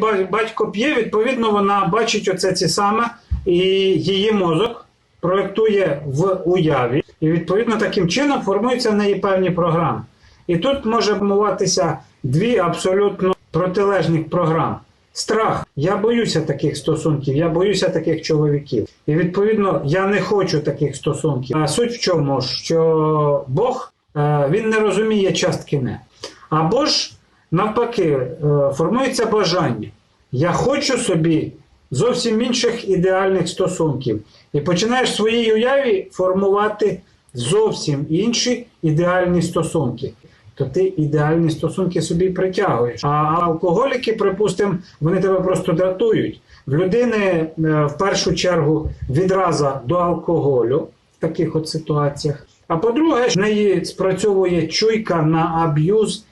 Ба- батько п'є, відповідно, вона бачить оце ці саме, і її мозок проєктує в уяві, і відповідно таким чином формуються в неї певні програми. І тут може формуватися дві абсолютно протилежних програми. Страх. Я боюся таких стосунків, я боюся таких чоловіків. І відповідно я не хочу таких стосунків. А суть в чому? Що Бог е, він не розуміє частки не. Або ж навпаки, е, формується бажання. Я хочу собі зовсім інших ідеальних стосунків. І починаєш в своїй уяві формувати зовсім інші ідеальні стосунки. То ти ідеальні стосунки собі притягуєш. А алкоголіки, припустимо, вони тебе просто дратують. В людини е, в першу чергу відраза до алкоголю в таких от ситуаціях. А по-друге, в неї спрацьовує чуйка на аб'юз